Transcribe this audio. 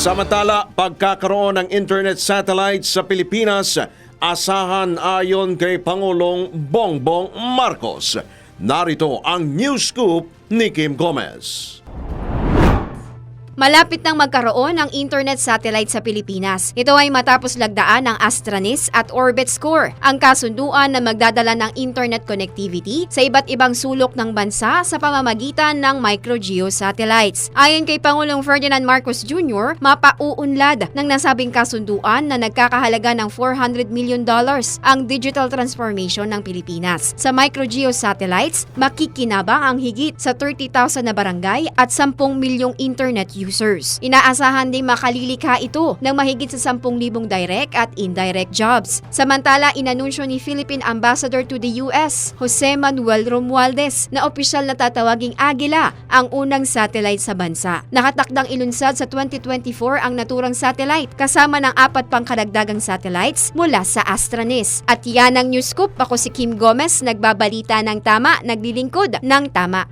Samantala, pagkakaroon ng internet satellite sa Pilipinas, asahan ayon kay Pangulong Bongbong Marcos. Narito ang news scoop ni Kim Gomez. Malapit nang magkaroon ng internet satellite sa Pilipinas. Ito ay matapos lagdaan ng Astranis at Orbit Score, ang kasunduan na magdadala ng internet connectivity sa iba't ibang sulok ng bansa sa pamamagitan ng micro-geo satellites. Ayon kay Pangulong Ferdinand Marcos Jr., mapauunlad ng nasabing kasunduan na nagkakahalaga ng 400 million dollars ang digital transformation ng Pilipinas. Sa micro-geo satellites, makikinabang ang higit sa 30,000 na barangay at 10 milyong internet users. Inaasahan ding makalilikha ito ng mahigit sa 10,000 direct at indirect jobs. Samantala, inanunsyo ni Philippine Ambassador to the US, Jose Manuel Romualdez, na opisyal na tatawaging Agila ang unang satellite sa bansa. Nakatakdang ilunsad sa 2024 ang naturang satellite kasama ng apat pang karagdagang satellites mula sa Astranis. At yan ang News Scoop. Ako si Kim Gomez, nagbabalita ng tama, naglilingkod ng tama.